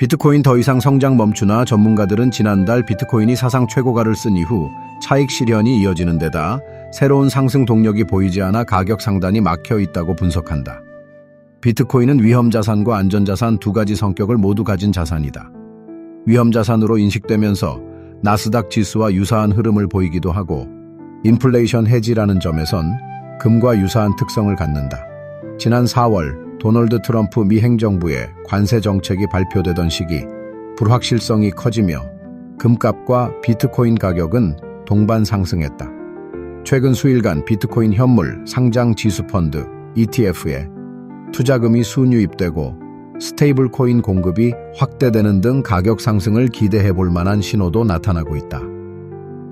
비트코인 더 이상 성장 멈추나 전문가들은 지난달 비트코인이 사상 최고가를 쓴 이후 차익 실현이 이어지는 데다 새로운 상승 동력이 보이지 않아 가격 상단이 막혀 있다고 분석한다. 비트코인은 위험 자산과 안전 자산 두 가지 성격을 모두 가진 자산이다. 위험 자산으로 인식되면서 나스닥 지수와 유사한 흐름을 보이기도 하고 인플레이션 해지라는 점에선 금과 유사한 특성을 갖는다. 지난 4월 도널드 트럼프 미 행 정부의 관세 정책이 발표되던 시기 불확실성이 커지며 금값과 비트코인 가격은 동반 상승했다. 최근 수일간 비트코인 현물 상장 지수 펀드 ETF에 투자금이 순유 입되고 스테이블 코인 공급이 확대되는 등 가격 상승을 기대해 볼 만한 신호도 나타나고 있다.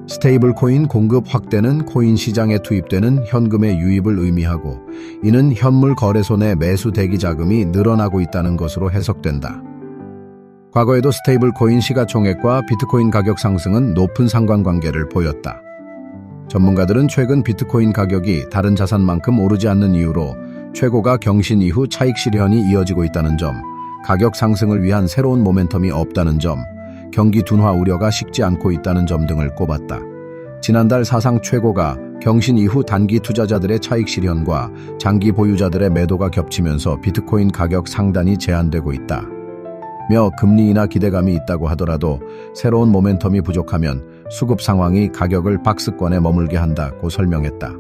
스테이블 코인 공급 확대는 코인 시장에 투입되는 현금의 유입을 의미하고 이는 현물 거래소 내 매수 대기 자금이 늘어나고 있다는 것으로 해석된다. 과거에도 스테이블 코인 시가총액과 비트코인 가격 상승은 높은 상관관계를 보였다. 전문가들은 최근 비트코인 가격이 다른 자산만큼 오르지 않는 이유로 최고가 경신 이후 차익 실현이 이어지고 있다는 점, 가격 상승을 위한 새로운 모멘텀이 없다는 점, 경기 둔화 우려가 식지 않고 있다는 점 등을 꼽았다. 지난달 사상 최고가 경신 이후 단기 투자자들의 차익 실현과 장기 보유자들의 매도가 겹치면서 비트코인 가격 상단이 제한되고 있다. 며 금리 인하 기대감이 있다고 하더라도 새로운 모멘텀이 부족하면 수급 상황이 가격을 박스권에 머물게 한다고 설명했다.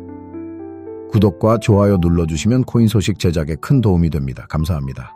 구독과 좋아요 눌러주시면 코인 소식 제작에 큰 도움이 됩니다. 감사합니다.